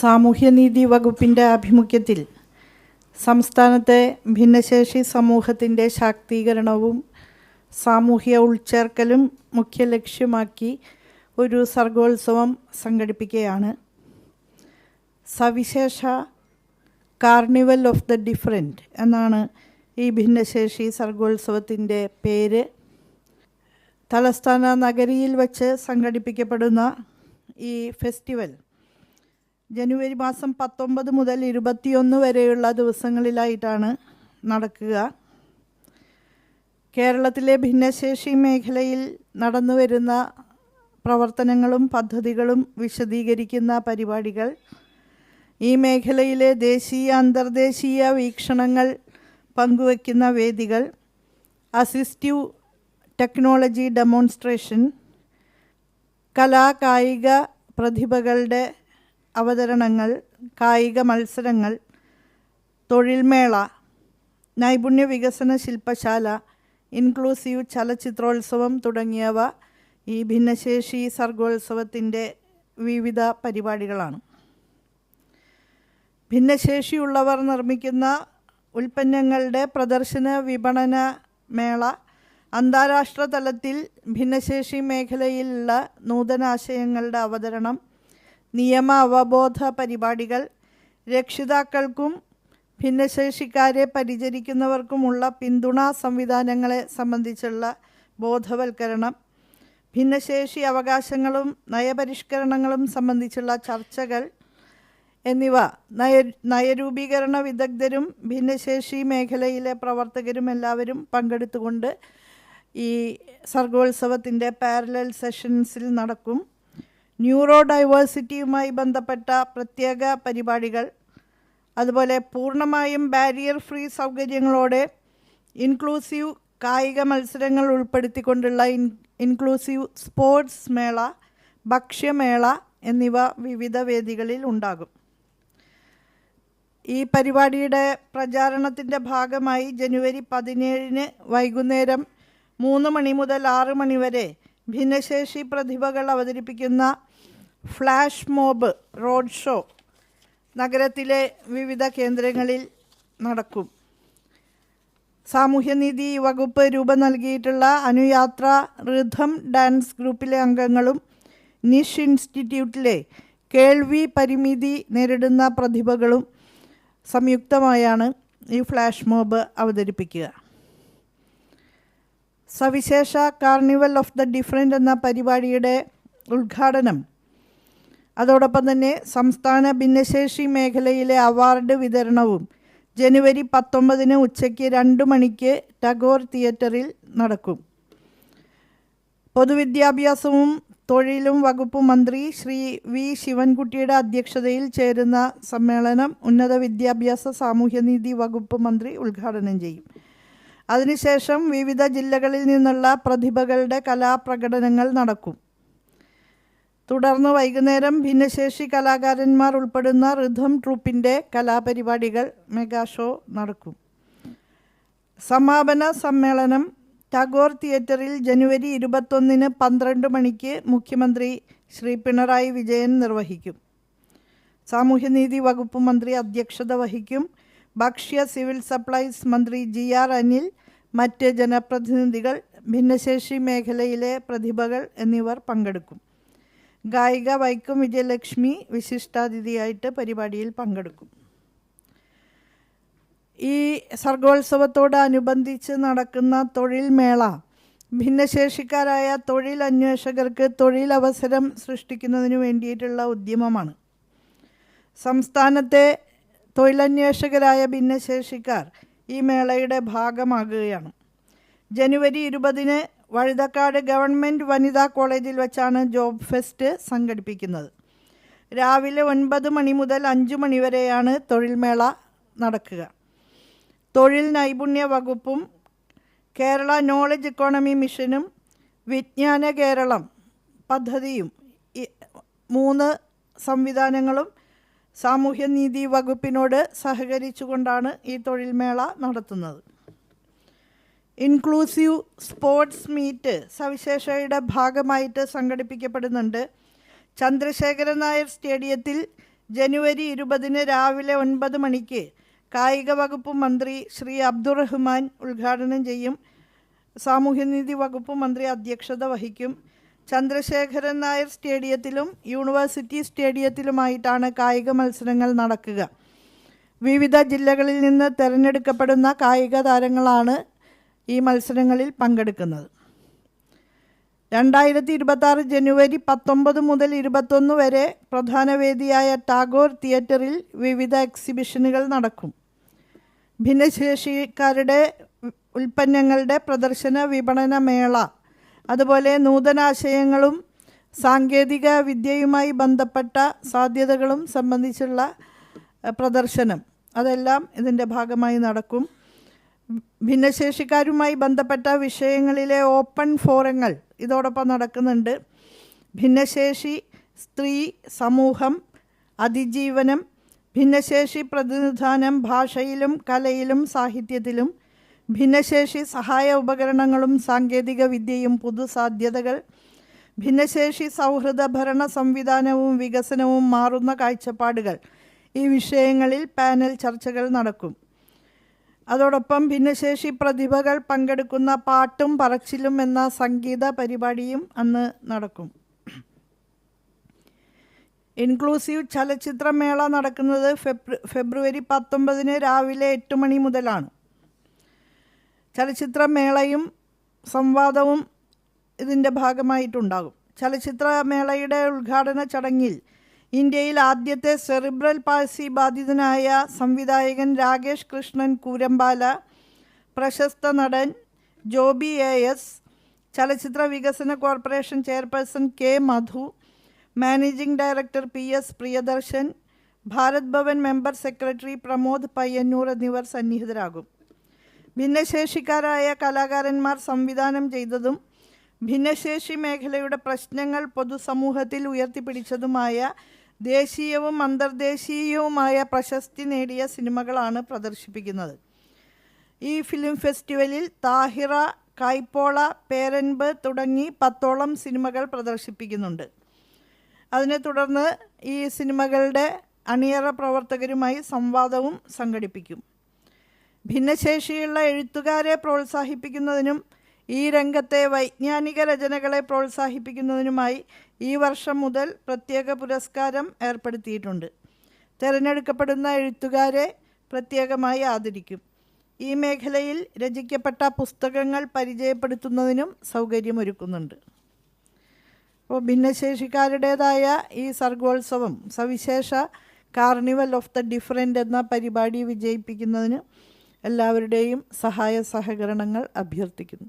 സാമൂഹ്യനീതി വകുപ്പിന്റെ ആഭിമുഖ്യത്തിൽ സംസ്ഥാനത്തെ ഭിന്നശേഷി സമൂഹത്തിന്റെ ശാക്തീകരണവും സാമൂഹ്യ ഉൾച്ചേർക്കലും മുഖ്യ ലക്ഷ്യമാക്കി ഒരു സർഗോത്സവം സംഘടിപ്പിക്കുകയാണ്. സവിശേഷ കാർണിവൽ ഓഫ് ദ ഡിഫറെന്റ് എന്നാണ് ഈ ഭിന്നശേഷി സർഗോത്സവത്തിന്റെ പേര്. തലസ്ഥാന നഗരിയിൽ വച്ച് സംഘടിപ്പിക്കപ്പെടുന്ന ഈ ഫെസ്റ്റിവൽ ജനുവരി മാസം പത്തൊമ്പത് മുതൽ ഇരുപത്തിയൊന്ന് വരെയുള്ള ദിവസങ്ങളിലായിട്ടാണ് നടക്കുക. കേരളത്തിലെ ഭിന്നശേഷി മേഖലയിൽ നടന്നു വരുന്ന പ്രവർത്തനങ്ങളും പദ്ധതികളും വിശദീകരിക്കുന്ന പരിപാടികൾ ഈ മേഖലയിലെ ദേശീയ അന്തർദേശീയ വീക്ഷണങ്ങൾ പങ്കുവയ്ക്കുന്ന വേദികൾ അസിസ്റ്റീവ് ടെക്നോളജി ഡെമോൺസ്ട്രേഷൻ കലാകായിക പ്രതിഭകളുടെ അവതരണങ്ങൾ കായിക മത്സരങ്ങൾ തൊഴിൽമേള നൈപുണ്യ വികസന ശില്പശാല ഇൻക്ലൂസീവ് ചലച്ചിത്രോത്സവം തുടങ്ങിയവ ഈ ഭിന്നശേഷി സർഗോത്സവത്തിന്റെ വിവിധ പരിപാടികളാണ്. ഭിന്നശേഷിയുള്ളവർ നിർമ്മിക്കുന്ന ഉൽപ്പന്നങ്ങളുടെ പ്രദർശന വിപണന മേള അന്താരാഷ്ട്ര തലത്തിൽ ഭിന്നശേഷി മേഖലയിലുള്ള നൂതനാശയങ്ങളുടെ അവതരണം നിയമ അവബോധ പരിപാടികൾ രക്ഷിതാക്കൾക്കും ഭിന്നശേഷിക്കാരെ പരിചരിക്കുന്നവർക്കുമുള്ള പിന്തുണാ സംവിധാനങ്ങളെ സംബന്ധിച്ചുള്ള ബോധവൽക്കരണം ഭിന്നശേഷി അവകാശങ്ങളും നയപരിഷ്കരണങ്ങളും സംബന്ധിച്ചുള്ള ചർച്ചകൾ എന്നിവ നയ നയരൂപീകരണ വിദഗ്ധരും ഭിന്നശേഷി മേഖലയിലെ പ്രവർത്തകരും എല്ലാവരും പങ്കെടുത്തുകൊണ്ട് ഈ സർഗോത്സവത്തിന്റെ പാരലൽ സെഷൻസിൽ നടക്കും. ന്യൂറോ ഡൈവേഴ്സിറ്റിയുമായി ബന്ധപ്പെട്ട പ്രത്യേക പരിപാടികൾ അതുപോലെ പൂർണമായും ബാരിയർ ഫ്രീ സൗകര്യങ്ങളോടെ ഇൻക്ലൂസീവ് കായിക മത്സരങ്ങൾ ഉൾപ്പെടുത്തിക്കൊണ്ടുള്ള ഇൻ ഇൻക്ലൂസീവ് സ്പോർട്സ് മേള ഭക്ഷ്യമേള എന്നിവ വിവിധ വേദികളിൽ ഉണ്ടാകും. ഈ പരിപാടിയുടെ പ്രചാരണത്തിന്റെ ഭാഗമായി ജനുവരി പതിനേഴിന് വൈകുന്നേരം മൂന്ന് മണി മുതൽ ആറ് മണി വരെ ഭിന്നശേഷി പ്രതിഭകൾ അവതരിപ്പിക്കുന്ന ഫ്ലാഷ് മോബ് റോഡ് ഷോ നഗരത്തിലെ വിവിധ കേന്ദ്രങ്ങളിൽ നടക്കും. സാമൂഹ്യനീതി വകുപ്പ് രൂപം നൽകിയിട്ടുള്ള അനുയാത്ര റിഥം ഡാൻസ് ഗ്രൂപ്പിലെ അംഗങ്ങളും നിഷ് ഇൻസ്റ്റിറ്റ്യൂട്ടിലെ കേൾവി പരിമിതി നേരിടുന്ന പ്രതിഭകളും സംയുക്തമായാണ് ഈ ഫ്ലാഷ് മോബ് അവതരിപ്പിക്കുക. സവിശേഷ കാർണിവൽ ഓഫ് ദ ഡിഫറെന്റ് എന്ന പരിപാടിയുടെ ഉദ്ഘാടനം അതോടൊപ്പം തന്നെ സംസ്ഥാന ഭിന്നശേഷി മേഖലയിലെ അവാർഡ് വിതരണവും ജനുവരി പത്തൊമ്പതിന് ഉച്ചയ്ക്ക് രണ്ട് മണിക്ക് ടഗോർ തിയേറ്ററിൽ നടക്കും. പൊതുവിദ്യാഭ്യാസവും തൊഴിലും വകുപ്പ് മന്ത്രി ശ്രീ വി ശിവൻകുട്ടിയുടെ അധ്യക്ഷതയിൽ ചേരുന്ന സമ്മേളനം ഉന്നത വിദ്യാഭ്യാസ സാമൂഹ്യനീതി വകുപ്പ് മന്ത്രി ഉദ്ഘാടനം ചെയ്യും. അതിനുശേഷം വിവിധ ജില്ലകളിൽ നിന്നുള്ള പ്രതിഭകളുടെ കലാപ്രകടനങ്ങൾ നടക്കും. തുടർന്ന് വൈകുന്നേരം ഭിന്നശേഷി കലാകാരന്മാർ ഉൾപ്പെടുന്ന റിഥം ട്രൂപ്പിന്റെ കലാപരിപാടികൾ മെഗാ ഷോ നടക്കും. സമാപന സമ്മേളനം ടാഗോർ തിയേറ്ററിൽ ജനുവരി ഇരുപത്തൊന്നിന് പന്ത്രണ്ട് മണിക്ക് മുഖ്യമന്ത്രി ശ്രീ പിണറായി വിജയൻ നിർവഹിക്കും. സാമൂഹ്യനീതി വകുപ്പ് മന്ത്രി അധ്യക്ഷത വഹിക്കും. ഭക്ഷ്യ സിവിൽ സപ്ലൈസ് മന്ത്രി ജി ആർ അനിൽ മറ്റ് ജനപ്രതിനിധികൾ ഭിന്നശേഷി മേഖലയിലെ പ്രതിഭകൾ എന്നിവർ പങ്കെടുക്കും. ഗായിക വൈക്കം വിജയലക്ഷ്മി വിശിഷ്ടാതിഥിയായിട്ട് പരിപാടിയിൽ പങ്കെടുക്കും. ഈ സർഗോത്സവത്തോടനുബന്ധിച്ച് നടക്കുന്ന തൊഴിൽ മേള ഭിന്നശേഷിക്കാരായ തൊഴിൽ അന്വേഷകർക്ക് തൊഴിലവസരം സൃഷ്ടിക്കുന്നതിന് വേണ്ടിയിട്ടുള്ള ഉദ്യമമാണ്. സംസ്ഥാനത്തെ തൊഴിലന്വേഷകരായ ഭിന്നശേഷിക്കാർ ഈ മേളയുടെ ഭാഗമാകുകയാണ്. ജനുവരി ഇരുപതിന് വഴുതക്കാട് ഗവൺമെന്റ് വനിതാ കോളേജിൽ വെച്ചാണ് ജോബ് ഫെസ്റ്റ് സംഘടിപ്പിക്കുന്നത്. രാവിലെ ഒൻപത് മണി മുതൽ അഞ്ച് മണി വരെയാണ് തൊഴിൽമേള നടക്കുക. തൊഴിൽ നൈപുണ്യ വകുപ്പും കേരള നോളജ് ഇക്കോണമി മിഷനും വിജ്ഞാന കേരളം പദ്ധതിയും മൂന്ന് സംവിധാനങ്ങളും സാമൂഹ്യനീതി വകുപ്പിനോട് സഹകരിച്ചുകൊണ്ടാണ് ഈ തൊഴിൽമേള നടത്തുന്നത്. ഇൻക്ലൂസീവ് സ്പോർട്സ് മീറ്റ് സവിശേഷയുടെ ഭാഗമായിട്ട് സംഘടിപ്പിക്കപ്പെടുന്നുണ്ട്. ചന്ദ്രശേഖരൻ നായർ സ്റ്റേഡിയത്തിൽ ജനുവരി ഇരുപതിന് രാവിലെ ഒൻപത് മണിക്ക് കായിക വകുപ്പ് മന്ത്രി ശ്രീ അബ്ദുറഹ്മാൻ ഉദ്ഘാടനം ചെയ്യും. സാമൂഹ്യനീതി വകുപ്പ് മന്ത്രി അധ്യക്ഷത വഹിക്കും. ചന്ദ്രശേഖരൻ നായർ സ്റ്റേഡിയത്തിലും യൂണിവേഴ്സിറ്റി സ്റ്റേഡിയത്തിലുമായിട്ടാണ് കായിക മത്സരങ്ങൾ നടക്കുക. വിവിധ ജില്ലകളിൽ നിന്ന് തിരഞ്ഞെടുക്കപ്പെടുന്ന കായിക താരങ്ങളാണ് ഈ മത്സരങ്ങളിൽ പങ്കെടുക്കുന്നത്. രണ്ടായിരത്തി ഇരുപത്തി ജനുവരി പത്തൊമ്പത് മുതൽ ഇരുപത്തൊന്ന് വരെ പ്രധാന വേദിയായ ടാഗോർ തിയേറ്ററിൽ വിവിധ എക്സിബിഷനുകൾ നടക്കും. ഭിന്നശേഷിക്കാരുടെ ഉൽപ്പന്നങ്ങളുടെ പ്രദർശന വിപണന മേള അതുപോലെ നൂതനാശയങ്ങളും സാങ്കേതിക വിദ്യയുമായി ബന്ധപ്പെട്ട സാധ്യതകളും സംബന്ധിച്ചുള്ള പ്രദർശനം. അതെല്ലാം ഇതിന്റെ ഭാഗമായി നടക്കും. ഭിന്നശേഷിക്കാരുമായി ബന്ധപ്പെട്ട വിഷയങ്ങളിലെ ഓപ്പൺ ഫോറങ്ങൾ ഇതോടൊപ്പം നടക്കുന്നുണ്ട്. ഭിന്നശേഷി സ്ത്രീ സമൂഹം അതിജീവനം ഭിന്നശേഷി പ്രതിനിധാനം ഭാഷയിലും കലയിലും സാഹിത്യത്തിലും ഭിന്നശേഷി സഹായ ഉപകരണങ്ങളും സാങ്കേതിക വിദ്യയും പുതുസാധ്യതകൾ ഭിന്നശേഷി സൗഹൃദ ഭരണ സംവിധാനവും വികസനവും മാറുന്ന കാഴ്ചപ്പാടുകൾ. ഈ വിഷയങ്ങളിൽ പാനൽ ചർച്ചകൾ നടക്കും. അതോടൊപ്പം ഭിന്നശേഷി പ്രതിഭകൾ പങ്കെടുക്കുന്ന പാട്ടും പറച്ചിലും എന്ന സംഗീത പരിപാടിയും അന്ന് നടക്കും. ഇൻക്ലൂസീവ് ചലച്ചിത്രമേള നടക്കുന്നത് ഫെബ്രു ഫെബ്രുവരി പത്തൊമ്പതിന് രാവിലെ എട്ട് മണി മുതലാണ്. ചലച്ചിത്രമേളയും സംവാദവും ഇതിന്റെ ഭാഗമായിട്ടുണ്ടാകും. ചലച്ചിത്രമേളയുടെ ഉദ്ഘാടന ചടങ്ങിൽ ഇന്ത്യയിൽ ആദ്യത്തെ സെറിബ്രൽ പാൾസി ബാധിതനായ സംവിധായകൻ രാകേഷ് കൃഷ്ണൻ കൂരമ്പാല പ്രശസ്ത നടൻ ജോബി എ എസ് ചലച്ചിത്ര വികസന corporation chairperson K Madhu managing director P S Priyadarshan Bharat Bhavan member secretary Pramod Payyanur എന്നിവർ സന്നിഹിതരാകും. ഭിന്നശേഷിക്കാരായ കലാകാരന്മാർ സംവിധാനം ചെയ്തതും ഭിന്നശേഷി മേഖലയുടെ പ്രശ്നങ്ങൾ പൊതുസമൂഹത്തിൽ ഉയർത്തിപ്പിടിച്ചതുമായ ദേശീയവും അന്തർദേശീയവുമായ പ്രശസ്തി നേടിയ സിനിമകളാണ് പ്രദർശിപ്പിക്കുന്നത്. ഈ ഫിലിം ഫെസ്റ്റിവലിൽ താഹിറ കായ്പോള പേരൻപ് തുടങ്ങി പത്തോളം സിനിമകൾ പ്രദർശിപ്പിക്കുന്നുണ്ട്. അതിനെ തുടർന്ന് ഈ സിനിമകളുടെ അണിയറ പ്രവർത്തകരുമായി സംവാദവും സംഘടിപ്പിക്കും. ഭിന്നശേഷിയുള്ള എഴുത്തുകാരെ പ്രോത്സാഹിപ്പിക്കുന്നതിനും ഈ രംഗത്തെ വൈജ്ഞാനിക രചനകളെ പ്രോത്സാഹിപ്പിക്കുന്നതിനുമായി ഈ വർഷം മുതൽ പ്രത്യേക പുരസ്കാരം ഏർപ്പെടുത്തിയിട്ടുണ്ട്. തിരഞ്ഞെടുക്കപ്പെടുന്ന എഴുത്തുകാരെ പ്രത്യേകമായി ആദരിക്കും. ഈ മേഖലയിൽ രചിക്കപ്പെട്ട പുസ്തകങ്ങൾ പരിചയപ്പെടുത്തുന്നതിനും സൗകര്യമൊരുക്കുന്നുണ്ട്. അപ്പോൾ ഭിന്നശേഷിക്കാരുടേതായ ഈ സർഗോത്സവം സവിശേഷ കാർണിവൽ ഓഫ് ദ ഡിഫറെന്റ് എന്ന പരിപാടി വിജയിപ്പിക്കുന്നതിന് എല്ലാവരുടെയും സഹായ സഹകരണങ്ങൾ അഭ്യർത്ഥിക്കുന്നു.